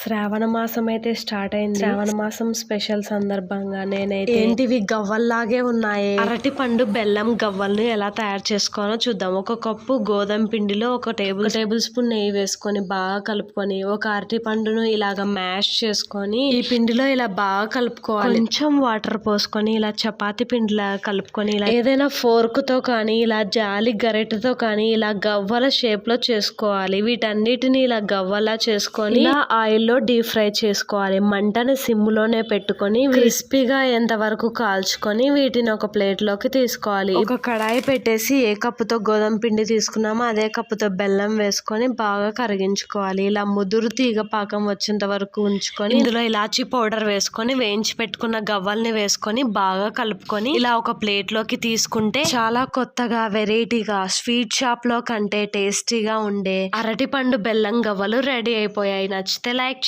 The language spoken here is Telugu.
శ్రావణ మాసం అయితే స్టార్ట్ అయింది. శ్రావణ మాసం స్పెషల్ సందర్భంగా నేనైతే ఏంటివి? గవ్వల్లాగే ఉన్నాయి. అరటి పండు బెల్లం గవ్వల్ని ఎలా తయారు చేసుకోవాలో చూద్దాం. ఒక కప్పు గోధుమ పిండిలో ఒక టేబుల్ టేబుల్ స్పూన్ నెయ్యి వేసుకొని బాగా కలుపుకొని ఒక అరటి పండును ఇలాగ మ్యాష్ చేసుకొని ఈ పిండిలో ఇలా బాగా కలుపుకోవాలి. కొంచెం వాటర్ పోసుకొని ఇలా చపాతి పిండిలా కలుపుకొని ఇలా ఏదైనా ఫోర్క్తో కానీ ఇలా జాలి గరిటెతో కానీ ఇలా గవ్వల షేప్లో చేసుకోవాలి. వీటన్నిటిని ఇలా గవ్వలా చేసుకొని ఇలా ఆయిల్ లో డీప్ ఫ్రై చేసుకోవాలి. మంటని సిమ్లోనే పెట్టుకొని క్రిస్పీగా ఎంత వరకు కాల్చుకొని వీటిని ఒక ప్లేట్లోకి తీసుకోవాలి. ఒక కడాయి పెట్టేసి ఏ కప్పుతో గోధుమ పిండి తీసుకున్నామో అదే కప్పుతో బెల్లం వేసుకొని బాగా కరిగించుకోవాలి. ఇలా ముదురు తీగ పాకం వచ్చేంత వరకు ఉంచుకొని ఇందులో ఇలాచీ పౌడర్ వేసుకొని వేయించి పెట్టుకున్న గవ్వల్ని వేసుకొని బాగా కలుపుకొని ఇలా ఒక ప్లేట్లోకి తీసుకుంటే చాలా కొత్తగా వెరైటీగా స్వీట్ షాప్లో కంటే టేస్టీగా ఉండే అరటి పండు బెల్లం గవ్వలు రెడీ అయిపోయాయి. నచ్చితే లైక్